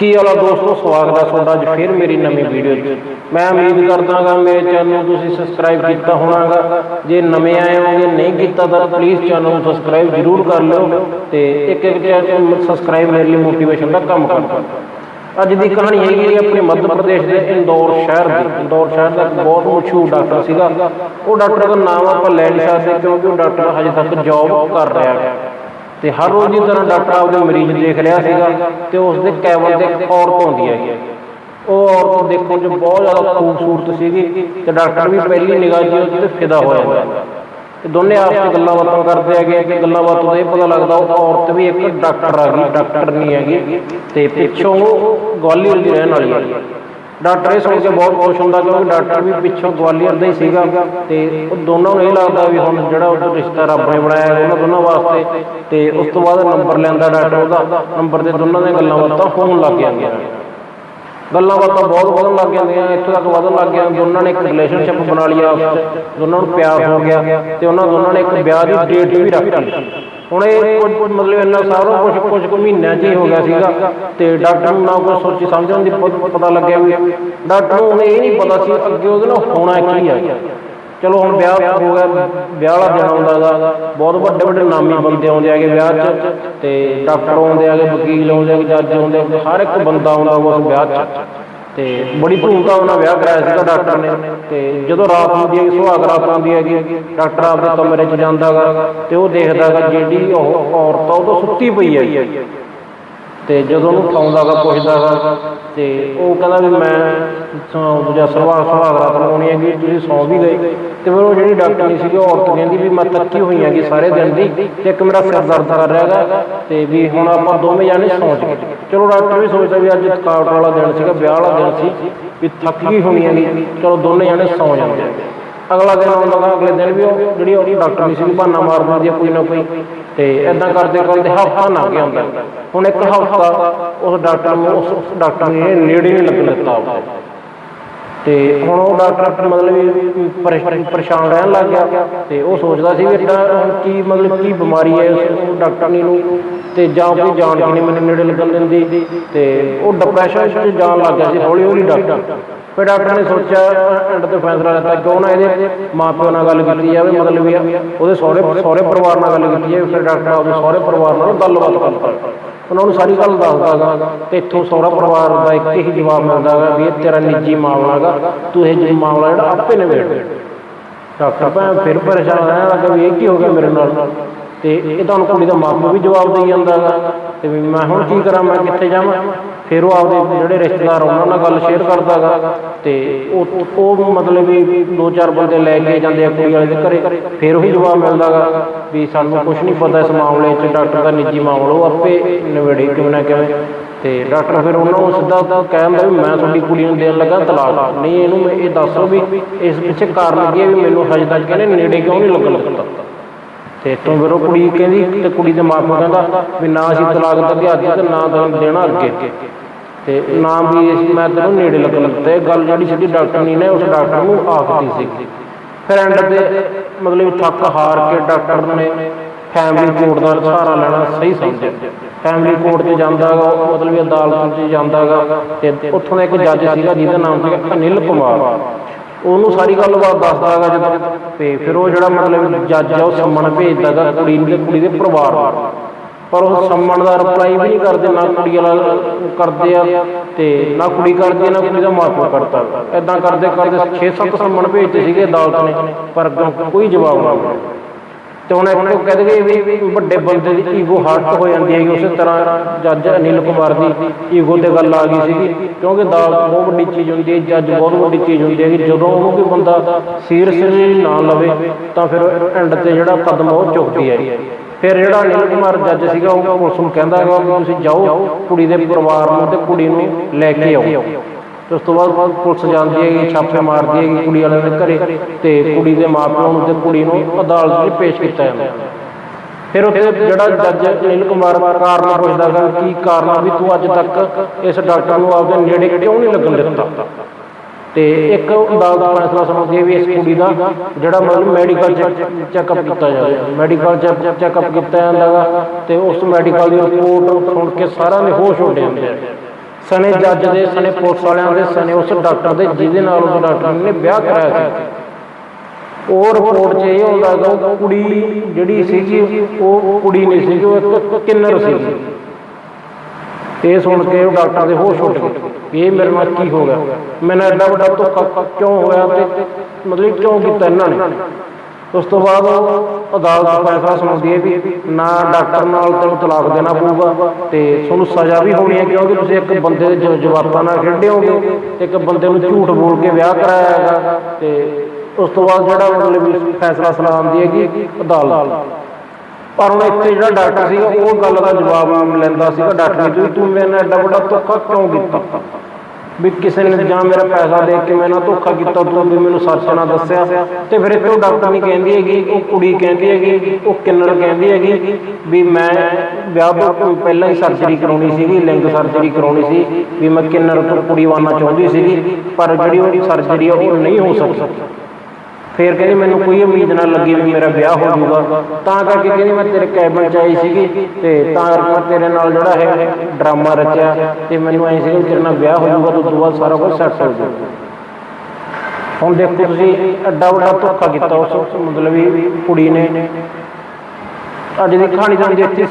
ਕੀ ਹਾਲ ਆ ਦੋਸਤੋ, ਸਵਾਗਤ ਹੈ ਤੁਹਾਡਾ ਅੱਜ ਫਿਰ ਮੇਰੀ ਨਵੀਂ ਵੀਡੀਓ 'ਚ। ਮੈਂ ਉਮੀਦ ਕਰਦਾਗਾ ਮੇਰੇ ਚੈਨਲ ਨੂੰ ਤੁਸੀਂ ਸਬਸਕ੍ਰਾਈਬ ਕੀਤਾ ਹੋਣਾਗਾ। ਜੇ ਨਵੇਂ ਆਏ ਹੋਗੇ ਨਹੀਂ ਕੀਤਾ ਤਾਂ ਪਲੀਜ਼ ਚੈਨਲ ਨੂੰ ਸਬਸਕ੍ਰਾਈਬ ਜ਼ਰੂਰ ਕਰ ਲਿਓ ਤੇ ਇੱਕ ਇੱਕ ਚੈਨਲ ਸਬਸਕ੍ਰਾਈਬ ਮੇਰੇ ਲਈ ਮੋਟੀਵੇਸ਼ਨ ਦਾ ਕੰਮ ਕਰਦਾ। ਅੱਜ ਦੀ ਕਹਾਣੀ ਹੈਗੀ ਹੈ ਆਪਣੇ ਮੱਧ ਪ੍ਰਦੇਸ਼ ਦੇ ਇੰਦੌਰ ਸ਼ਹਿਰ ਦੀ। ਇੰਦੌਰ ਸ਼ਹਿਰ ਦਾ ਇੱਕ ਬਹੁਤ ਮਸ਼ਹੂਰ ਡਾਕਟਰ ਸੀਗਾ। ਉਹ ਡਾਕਟਰ ਦਾ ਨਾਮ ਆਪਾਂ ਲੈ ਨਹੀਂ ਸਕਦੇ ਕਿਉਂਕਿ ਉਹ ਡਾਕਟਰ ਹਜੇ ਤੱਕ ਜੌਬ ਕਰ ਰਿਹਾ ਹੈ। ਤੇ ਹਰ ਰੋਜ਼ ਦੀ ਤਰ੍ਹਾਂ ਡਾਕਟਰ ਆਪਦੇ ਮਰੀਜ਼ ਦੇਖ ਰਿਹਾ ਸੀਗਾ ਤੇ ਉਸ ਦੇ ਕੈਬਨ ਤੇ ਇੱਕ ਔਰਤ ਆਉਂਦੀ ਹੈਗੀ। ਉਹ ਔਰਤ ਦੇਖਣ 'ਚ ਬਹੁਤ ਜ਼ਿਆਦਾ ਖੂਬਸੂਰਤ ਸੀਗੀ ਤੇ ਡਾਕਟਰ ਵੀ ਪਹਿਲੀ ਨਿਗਾਹ 'ਚ ਉਹਦੇ ਫਿਦਾ ਹੋ ਜਾਂਦਾ ਤੇ ਦੋਨੇ ਆਪਸ 'ਚ ਗੱਲਾਂ ਬਾਤਾਂ ਕਰਦੇ ਹੈਗੇ ਕਿ ਗੱਲਾਂ ਬਾਤਾਂ ਤੋਂ ਇਹ ਪਤਾ ਲੱਗਦਾ ਉਹ ਔਰਤ ਵੀ ਇੱਕ ਡਾਕਟਰ ਆ ਗਈ, ਡਾਕਟਰ ਨਹੀਂ ਹੈਗੀ ਤੇ ਪਿੱਛੋਂ ਉਹ ਗਵਾਲੀਅਰ ਦੀ ਰਹਿਣ ਵਾਲੀ ਹੈ ਡਾਕਟਰ ਇਹ ਸੁਣ ਕੇ ਬਹੁਤ ਖੁਸ਼ ਹੁੰਦਾ ਕਿਉਂਕਿ ਡਾਕਟਰ ਵੀ ਪਿੱਛੋਂ ਗਵਾਲੀਅਰ ਦਾ ਹੀ ਸੀਗਾ ਤੇ ਉਹ ਦੋਨਾਂ ਨੂੰ ਇਹ ਲੱਗਦਾ ਵੀ ਹੁਣ ਜਿਹੜਾ ਉਹ ਰਿਸ਼ਤਾ ਰੱਬ ਨੇ ਬਣਾਇਆ ਉਹਨਾਂ ਦੋਨਾਂ ਵਾਸਤੇ ਤੇ ਉਸ ਤੋਂ ਬਾਅਦ ਨੰਬਰ ਲੈਂਦਾ ਡਾਕਟਰ ਉਹਦਾ, ਨੰਬਰ ਤੇ ਦੋਨਾਂ ਦੀਆਂ ਗੱਲਾਂ ਬਾਤਾਂ ਹੋਣ ਲੱਗ ਜਾਂਦੀਆਂ ਗੱਲਾਂ ਬਾਤਾਂ ਬਹੁਤ ਵਧਣ ਲੱਗ ਜਾਂਦੀਆਂ ਇੱਥੋਂ ਤੱਕ ਵਧਣ ਲੱਗ ਗਿਆ, ਦੋਨਾਂ ਨੇ ਇੱਕ ਰਿਲੇਸ਼ਨਸ਼ਿਪ ਬਣਾ ਲਈ ਆਪਸ ਵਿੱਚ, ਦੋਨਾਂ ਨੂੰ ਪਿਆਰ ਹੋ ਗਿਆ ਤੇ ਉਹਨਾਂ ਦੋਨਾਂ ਨੇ ਇੱਕ ਵਿਆਹ ਦੀ ਡੇਟ ਵੀ ਰੱਖ ਲਈ। ਹੁਣ ਇਹ ਕੁਝ ਕੁਝ ਮਤਲਬ ਇੰਨਾ ਸਾਰਾ ਕੁਝ ਕੁਝ ਕੁ ਮਹੀਨਿਆਂ 'ਚ ਹੀ ਹੋ ਗਿਆ ਸੀਗਾ ਤੇ ਡਾਕਟਰ ਨੂੰ ਨਾ ਕੋਈ ਸੋਚੀ ਸਮਝਣ ਦੀ ਪਤਾ ਲੱਗਿਆ ਵੀ ਡਾਕਟਰ ਨੂੰ ਹੁਣ ਇਹ ਨਹੀਂ ਪਤਾ ਸੀ ਅੱਗੇ ਉਹਦੇ ਨਾਲ ਹੋਣਾ ਕੀ ਹੈ ਚਲੋ ਹੁਣ ਵਿਆਹ ਹੋ ਗਿਆ, ਵਿਆਹ ਵਾਲਾ ਦਿਨ ਆਉਂਦਾ ਬਹੁਤ ਵੱਡੇ ਵੱਡੇ ਨਾਮੀ ਬੰਦੇ ਆਉਂਦੇ ਹੈਗੇ ਵਿਆਹ 'ਚ ਤੇ ਡਾਕਟਰ ਆਉਂਦੇ ਹੈਗੇ, ਵਕੀਲ ਆਉਂਦੇ ਹੈਗੇ, ਜੱਜ ਆਉਂਦੇ ਹੈਗੇ, ਹਰ ਇੱਕ ਬੰਦਾ ਆਉਂਦਾ ਵਾ ਉਸ ਵਿਆਹ 'ਚ। ਤੇ ਬੜੀ ਧੂਮਧਾਮ ਉਹਨਾਂ ਵਿਆਹ ਕਰਾਇਆ ਸੀਗਾ ਡਾਕਟਰ ਨੇ। ਤੇ ਜਦੋਂ ਰਾਤ ਹੁੰਦੀ ਹੈ ਸੁਹਾਗ ਰਾਤ ਆਉਂਦੀ ਹੈਗੀ, ਡਾਕਟਰ ਆਪਦੇ ਕਮਰੇ 'ਚ ਜਾਂਦਾ ਗਾ ਤੇ ਉਹ ਦੇਖਦਾ ਗਾ ਜਿਹੜੀ ਉਹ ਔਰਤ ਆ ਉਹ ਤਾਂ ਸੁੱਤੀ ਪਈ ਹੈ ਤੇ ਜਦੋਂ ਉਹਨੂੰ ਉਠਾਉਂਦਾ ਗਾ ਪੁੱਛਦਾ ਗਾ ਤੇ ਉਹ ਕਹਿੰਦਾ ਵੀ ਮੈਂ ਦੂਜਾ ਸੁਭਾਅ, ਸੁਹਾਗ ਰਾਤ ਲਾਉਣੀ ਹੈਗੀ, ਤੁਸੀਂ ਸੌਂ ਵੀ ਗਏ। ਤੇ ਫਿਰ ਉਹ ਜਿਹੜੀ ਡਾਕਟਰ ਨਹੀਂ ਸੀਗੀ, ਉਹ ਔਰਤ ਕਹਿੰਦੀ ਵੀ ਮੈਂ ਥੱਕੀ ਹੋਈ ਹੈਗੀ ਸਾਰੇ ਦਿਨ ਦੀ ਤੇ ਇੱਕ ਮੇਰਾ ਸਿਰ ਦਰਦ ਕਰ ਰਿਹਾ ਹੈਗਾ ਤੇ ਵੀ ਹੁਣ ਆਪਾਂ ਦੋਵੇਂ ਜਾਣੇ ਸੌਂ ਜਾਈਏ ਚਲੋ ਡਾਕਟਰ ਵੀ ਸੋਚਦਾ ਵੀ ਅੱਜ ਥਕਾਵਟ ਵਾਲਾ ਦਿਨ ਸੀਗਾ, ਵਿਆਹ ਵਾਲਾ ਦਿਨ ਸੀ, ਵੀ ਥੱਕ ਗਈ ਹੋਣੀ ਹੈਗੀ। ਚਲੋ ਦੋਨੇ ਜਾਣੇ ਸੌਂ ਜਾਂਦੇ ਆ। ਅਗਲਾ ਦਿਨ ਆਉਂਦਾ ਗਾ ਅਗਲੇ ਦਿਨ ਵੀ ਉਹ ਜਿਹੜੀ ਉਹਦੀ ਡਾਕਟਰ ਨਹੀਂ ਸੀ ਬਹਾਨਾ ਮਾਰ ਦਿੰਦੀ ਆ ਕੋਈ ਨਾ ਕੋਈ। ਤੇ ਇਦਾਂ ਕਰਦੇ ਕਰਦੇ ਹਫਤਾ ਲੰਘ ਗਿਆ ਹੁੰਦਾ। ਹੁਣ ਇੱਕ ਹਫਤਾ ਉਸ ਡਾਕਟਰ ਨੂੰ, ਉਸ ਡਾਕਟਰ ਨੇ ਨੇੜੇ ਨਹੀਂ ਲੱਗਣ ਦਿੱਤਾ ਤੇ ਹੁਣ ਉਹ ਡਾਕਟਰ ਮਤਲਬ ਪਰੇਸ਼ਾਨ ਰਹਿਣ ਲੱਗ ਗਿਆ। ਤੇ ਉਹ ਸੋਚਦਾ ਸੀ ਵੀ ਇਦਾਂ ਕੀ ਮਤਲਬ ਕੀ ਬਿਮਾਰੀ ਹੈ, ਉਸ ਡਾਕਟਰਨੀ ਨੂੰ ਤੇ ਜਾਂ ਕੋਈ ਜਾਣ ਕੇ ਨਹੀਂ ਮੈਨੂੰ ਨੇੜੇ ਲੱਗਣ ਦਿੰਦੀ ਤੇ ਉਹ ਡਿਪਰੈਸ਼ਨ 'ਚ ਜਾਣ ਲੱਗ ਗਿਆ ਸੀ ਹੌਲੀ ਹੌਲੀ ਡਾਕਟਰ। ਫਿਰ ਡਾਕਟਰ ਨੇ ਸੋਚਿਆ ਐਂਡ ਤੇ ਫੈਸਲਾ ਲਿੱਤਾ ਕਿਉਂ ਨਾ ਇਹਦੇ ਮਾਪਿਆਂ ਨਾਲ ਗੱਲ ਕੀਤੀ ਜਾਵੇ ਮਤਲਬ ਵੀ ਉਹਦੇ ਸਹੁਰੇ ਸਹੁਰੇ ਪਰਿਵਾਰ ਨਾਲ ਗੱਲ ਕੀਤੀ ਜਾਵੇ ਫਿਰ ਡਾਕਟਰ ਆਪਦੇ ਸਹੁਰੇ ਪਰਿਵਾਰ ਨਾਲ ਗੱਲਬਾਤ ਕਰਦਾ ਉਹਨਾਂ ਨੂੰ ਸਾਰੀ ਗੱਲ ਦੱਸਦਾ ਗਾ ਤੇ ਇੱਥੋਂ ਸਹੁਰਾ ਪਰਿਵਾਰ ਦਾ ਇੱਕ ਹੀ ਜਵਾਬ ਮਿਲਦਾ ਗਾ ਵੀ ਇਹ ਤੇਰਾ ਨਿੱਜੀ ਮਾਮਲਾ ਗਾ ਤੂੰ ਇਹ ਜੀ ਮਾਮਲਾ ਜਿਹੜਾ ਆਪੇ ਨਿਬੇੜ। ਡਾਕਟਰ ਭੈਣ ਫਿਰ ਪਰੇਸ਼ਾਨ ਰਹਿਣ ਲੱਗਾ ਵੀ ਇਹ ਕੀ ਹੋ ਗਿਆ ਮੇਰੇ ਨਾਲ? ਤੇ ਇਹ ਤੁਹਾਨੂੰ ਕੁੜੀ ਦਾ ਮਾਪੇ ਵੀ ਜਵਾਬ ਦੇਈ ਜਾਂਦਾ ਗਾ। ਤੇ ਵੀ ਮੈਂ ਹੁਣ ਕੀ ਕਰਾਂ, ਮੈਂ ਕਿੱਥੇ ਜਾਵਾਂ? ਫਿਰ ਉਹ ਆਪਦੇ ਜਿਹੜੇ ਰਿਸ਼ਤੇਦਾਰ ਉਹਨਾਂ ਨਾਲ ਗੱਲ ਸ਼ੇਅਰ ਕਰਦਾ ਗਾ। ਤੇ ਉਹ ਉਹ ਮਤਲਬ ਵੀ ਦੋ ਚਾਰ ਬੰਦੇ ਲੈ ਕੇ ਜਾਂਦੇ ਆ ਕੁੜੀ ਵਾਲੇ ਦੇ ਘਰੇ। ਫਿਰ ਉਹੀ ਜਵਾਬ ਮਿਲਦਾ ਗਾ ਵੀ ਸਾਨੂੰ ਕੁਝ ਨਹੀਂ ਪਤਾ ਇਸ ਮਾਮਲੇ 'ਚ, ਡਾਕਟਰ ਦਾ ਨਿੱਜੀ ਮਾਮਲਾ ਉਹ ਆਪੇ ਨਿਬੇੜੇ ਕਿਵੇਂ ਨਾ ਕਿਵੇਂ। ਤੇ ਡਾਕਟਰ ਫਿਰ ਉਹਨਾਂ ਨੂੰ ਸਿੱਧਾ ਤਾਂ ਕਹਿੰਦਾ ਵੀ ਮੈਂ ਤੁਹਾਡੀ ਕੁੜੀ ਨੂੰ ਦੇਣ ਲੱਗਾ ਤਲਾਕ। ਨਹੀਂ, ਇਹਨੂੰ ਮੈਂ ਇਹ ਦੱਸੋ ਵੀ, ਇਸ ਪਿੱਛੇ ਕਾਰਨ ਕੀ ਹੈ ਵੀ ਮੈਨੂੰ ਹਜੇ ਤੱਕ ਕਹਿੰਦੇ ਨੇੜੇ ਕਿਉਂ ਨਹੀਂ ਲੱਗਣ ਦਿੱਤਾ? ਤੇ ਤੋਂ ਫਿਰ ਕੁੜੀ ਕਹਿੰਦੀ, ਤੇ ਕੁੜੀ ਦੇ ਮਾਪੇ ਕਹਿੰਦਾ ਵੀ ਨਾ ਅਸੀਂ ਤਲਾਕ ਦਿੱਤੇ ਅੱਜ ਤੇ ਨਾ ਤਾਂ ਦੇਣਾ ਅੱਗੇ। ਤੇ ਨਾ ਵੀ ਅਸੀਂ- ਮੈਂ ਤੈਨੂੰ ਨੇੜੇ ਲੱਗਣ ਦਿੱਤਾ। ਇਹ ਗੱਲ ਜਿਹੜੀ ਸਿੱਧੀ ਡਾਕਟਰਨੀ ਨੇ ਉਸ ਡਾਕਟਰ ਨੂੰ ਆਖਤੀ ਸੀ। ਫਿਰ ਐਂਡ ਤੇ ਮਤਲਬ ਥੱਕ ਹਾਰ ਕੇ ਡਾਕਟਰ ਨੇ ਫੈਮਿਲੀ ਕੋਰਟ ਦਾ ਸਹਾਰਾ ਲੈਣਾ ਸਹੀ ਸਮਝਿਆ। ਫੈਮਿਲੀ ਕੋਰਟ 'ਚ ਜਾਂਦਾ ਮਤਲਬ ਅਦਾਲਤ 'ਚ ਜਾਂਦਾ ਤੇ ਉੱਥੋਂ ਦਾ ਇੱਕ ਜੱਜ ਸੀਗਾ, ਜਿਹਦਾ ਨਾਮ ਸੀਗਾ ਅਨਿਲ ਕੁਮਾਰ। ਉਹਨੂੰ ਸਾਰੀ ਗੱਲਬਾਤ ਦੱਸਦਾ ਹੈਗਾ ਤੇ ਫਿਰ ਉਹ ਜਿਹੜਾ ਮਤਲਬ ਜੱਜ ਆ ਉਹ ਸੰਮਣ ਭੇਜਦਾ ਕੁੜੀ ਨੂੰ ਕੁੜੀ ਦੇ ਪਰਿਵਾਰ ਨੂੰ। ਪਰ ਉਹ ਸੰਮਣ ਦਾ ਰਿਪਲਾਈ ਵੀ ਨਹੀਂ ਕਰਦੇ ਨਾ ਕੁੜੀ ਵਾਲਾ ਕਰਦੇ ਆ ਤੇ ਨਾ ਕੁੜੀ ਕਰਦੀ ਆ, ਨਾ ਕੁੜੀ ਦਾ ਮਾਪਿਓ ਕਰਦਾ। ਐਦਾਂ ਕਰਦੇ ਕਰਦੇ 6-7 ਸੰਮਣ ਭੇਜਦੇ ਸੀਗੇ ਅਦਾਲਤ ਨੇ ਪਰ ਕੋਈ ਜਵਾਬ ਨਾ ਮਿਲਿਆ ਤੇ ਹੁਣ ਇੱਕ ਉਹ ਕਹਿੰਦੇ ਵੀ ਵੱਡੇ ਬੰਦੇ ਦੀ ਈਗੋ ਹਰਟ ਹੋ ਜਾਂਦੀ ਹੈਗੀ, ਉਸੇ ਤਰ੍ਹਾਂ ਜੱਜ ਅਨਿਲ ਕੁਮਾਰ ਦੀ ਈਗੋ ਤੇ ਗੱਲ ਆ ਗਈ ਸੀਗੀ, ਕਿਉਂਕਿ ਅਦਾਲਤ ਬਹੁਤ ਵੱਡੀ ਚੀਜ਼ ਹੁੰਦੀ ਹੈ, ਜੱਜ ਬਹੁਤ ਵੱਡੀ ਚੀਜ਼ ਹੁੰਦੀ ਹੈ ਕਿ ਜਦੋਂ ਉਹ ਕੋਈ ਬੰਦਾ ਸੀਰੀਅਸਲੀ ਨਾ ਲਵੇ, ਤਾਂ ਫਿਰ ਐਂਡ ਤੇ ਜਿਹੜਾ ਕਦਮ ਉਹ ਚੁੱਕਦੀ ਹੈ। ਫਿਰ ਜਿਹੜਾ ਅਨਿਲ ਕੁਮਾਰ ਜੱਜ ਸੀਗਾ, ਉਹ ਪੁਲਿਸ ਨੂੰ ਕਹਿੰਦਾ ਹੈਗਾ ਵੀ ਤੁਸੀਂ ਜਾਓ, ਕੁੜੀ ਦੇ ਪਰਿਵਾਰ ਨੂੰ ਤੇ ਕੁੜੀ ਨੂੰ ਲੈ ਕੇ ਆਓ। ਤੇ ਉਸ ਤੋਂ ਬਾਅਦ ਪੁਲਿਸ ਜਾਂਦੀ ਹੈਗੀ, ਛਾਪੇ ਮਾਰਦੀ ਹੈਗੀ ਕੁੜੀ ਵਾਲਿਆਂ ਦੇ ਘਰੇ ਤੇ ਕੁੜੀ ਦੇ ਮਾਪਿਆਂ ਨੂੰ ਤੇ ਕੁੜੀ ਨੂੰ ਅਦਾਲਤ ਵਿੱਚ ਪੇਸ਼ ਕੀਤਾ ਜਾਂਦਾ। ਫਿਰ ਉੱਥੇ ਜਿਹੜਾ ਜੱਜ ਅਨਿਲ ਕੁਮਾਰ ਕਾਰਨ ਪੁੱਛਦਾ ਗਾ ਕੀ ਕਾਰਨ ਵੀ ਤੂੰ ਅੱਜ ਤੱਕ ਇਸ ਡਾਕਟਰ ਨੂੰ ਆਪਦੇ ਨੇੜੇ ਕਿਉਂ ਨਹੀਂ ਲੱਗਣ ਦਿੱਤਾ? ਤੇ ਇੱਕ ਅਦਾਲਤ ਦਾ ਫੈਸਲਾ ਸੁਣਾਉਂਦੀ ਹੈ ਵੀ ਇਸ ਕੁੜੀ ਦਾ ਜਿਹੜਾ ਮਤਲਬ ਮੈਡੀਕਲ ਚੈੱਕਅਪ ਕੀਤਾ ਜਾਵੇ। ਮੈਡੀਕਲ ਚੈੱਕਅਪ ਕੀਤਾ ਜਾਂਦਾ ਗਾ ਤੇ ਉਸ ਮੈਡੀਕਲ ਦੀ ਰਿਪੋਰਟ ਸੁਣ ਕੇ ਸਾਰਿਆਂ ਦੇ ਹੋਸ਼ ਉੱਡ ਜਾਂਦੇ ਆ। ਸਣੇ ਜੱਜ ਦੇ ਸਣੇ ਪੁਲਿਸ ਵਾਲਿਆਂ ਦੇ ਸਣੇ ਉਸ ਡਾਕਟਰ ਦੇ ਜਿਹਦੇ ਨਾਲ ਉਸ ਡਾਕਟਰ ਨੇ ਵਿਆਹ ਕਰਾਇਆ ਸੀ। ਉਹ ਰਿਪੋਰਟ 'ਚ ਇਹ ਹੁੰਦਾ ਗਾ ਉਹ ਕੁੜੀ ਜਿਹੜੀ ਸੀਗੀ ਉਹ ਕੁੜੀ ਨਹੀਂ ਸੀਗੀ ਉਹ ਇੱਕ ਕਿੰਨਰ ਸੀਗੀ। ਇਹ ਸੁਣ ਕੇ ਉਹ ਡਾਕਟਰ ਦੇ ਹੋਸ਼ ਉੱਡ ਗਏ ਇਹ ਮੇਰੇ ਨਾਲ ਕੀ ਹੋ ਗਿਆ? ਮੈਨੂੰ ਐਡਾ ਵੱਡਾ ਧੋਖਾ ਕਿਉਂ ਹੋਇਆ? ਤੇ ਮਤਲਬ ਕਿਉਂ ਕੀਤਾ ਇਹਨਾਂ ਨੇ? ਉਸ ਤੋਂ ਬਾਅਦ ਉਹ ਅਦਾਲਤ ਫੈਸਲਾ ਸੁਣਾਉਂਦੀ ਹੈ ਵੀ ਨਾ ਡਾਕਟਰ ਨਾਲ ਤੁਹਾਨੂੰ ਤਲਾਕ ਦੇਣਾ ਪਊਗਾ ਤੇ ਤੁਹਾਨੂੰ ਸਜ਼ਾ ਵੀ ਹੋਣੀ ਹੈ ਕਿਉਂਕਿ ਤੁਸੀਂ ਇੱਕ ਬੰਦੇ ਦੇ ਜਵਾਬਾਂ ਨਾਲ ਖੇਡੇ ਹੋਗੇ। ਇੱਕ ਬੰਦੇ ਨੂੰ ਝੂਠ ਬੋਲ ਕੇ ਵਿਆਹ ਕਰਾਇਆ ਹੈਗਾ ਤੇ ਉਸ ਤੋਂ ਬਾਅਦ ਜਿਹੜਾ ਮਤਲਬ ਫੈਸਲਾ ਸੁਣਾਉਂਦੀ ਹੈਗੀ ਅਦਾਲਤ। ਪਰ ਹੁਣ ਇੱਥੇ ਜਿਹੜਾ ਡਾਕਟਰ ਸੀਗਾ, ਉਹ ਗੱਲ ਦਾ ਜਵਾਬ ਲੈਂਦਾ ਸੀਗਾ, ਡਾਕਟਰ ਨੇ ਤੂੰ ਮੇਰੇ ਨਾਲ ਐਡਾ ਵੱਡਾ ਧੋਖਾ ਕਿਉਂ ਕੀਤਾ? ਵੀ ਕਿਸੇ ਨੇ ਜਾਂ ਮੇਰਾ ਪੈਸਾ ਦੇ ਕੇ ਮੈਂ ਨਾ ਧੋਖਾ ਕੀਤਾ, ਤੂੰ ਵੀ ਮੈਨੂੰ ਸੱਚ ਨਾ ਦੱਸਿਆ। ਤੇ ਫਿਰ ਇੱਥੇ ਉਹ ਡਾਕਟਰ ਨਹੀਂ ਕਹਿੰਦੀ ਹੈਗੀ, ਉਹ ਕੁੜੀ ਕਹਿੰਦੀ ਹੈਗੀ, ਉਹ ਕਿੰਨਰ ਕਹਿੰਦੀ ਹੈਗੀ ਵੀ ਮੈਂ ਵਿਆਹ ਤੋਂ ਪਹਿਲਾਂ ਹੀ ਸਰਜਰੀ ਕਰਾਉਣੀ ਸੀਗੀ ਲਿੰਗ ਸਰਜਰੀ ਕਰਾਉਣੀ ਸੀ, ਵੀ ਮੈਂ ਕਿੰਨਰ ਤੋਂ ਕੁੜੀ ਵਾਣਾ ਚਾਹੁੰਦੀ ਸੀਗੀ, ਪਰ ਜਿਹੜੀ ਉਹ ਸਰਜਰੀ ਆ, ਉਹ ਨਹੀਂ ਹੋ ਸਕੀ। ਫੇਰ ਕਹਿੰਦੀ ਮੈਨੂੰ ਕੋਈ ਉਮੀਦ ਨਾ ਲੱਗੀ ਵੀ ਮੇਰਾ ਵਿਆਹ ਹੋ ਜਾਊਗਾ। ਤਾਂ ਕਰਕੇ ਕਹਿੰਦੀ ਮੈਂ ਤੇਰੇ ਕੈਬਨ ਚ ਆਈ ਸੀਗੀ ਤੇ ਤਾਂ ਕਰਕੇ ਤੇਰੇ ਨਾਲ ਜਿਹੜਾ ਹੈ ਡਰਾਮਾ ਰਚਿਆ ਤੇ ਮੈਨੂੰ ਐਂ ਸੀਗਾ ਤੇਰੇ ਨਾਲ ਵਿਆਹ ਹੋ ਜਾਊਗਾ ਤੇ ਉਸ ਤੋਂ ਬਾਅਦ ਸਾਰਾ ਕੁਝ ਸੈੱਟ ਹੋ ਜਾਊਗਾ ਹੁਣ ਦੇਖੋ ਤੁਸੀਂ ਐਡਾ ਵੱਡਾ ਧੋਖਾ ਕੀਤਾ ਉਸ ਮਤਲਬ ਵੀ ਕੁੜੀ ਨੇ। ਅੱਜ ਦੀ ਕਹਾਣੀ ਤਾਂ ਇੱਥੇ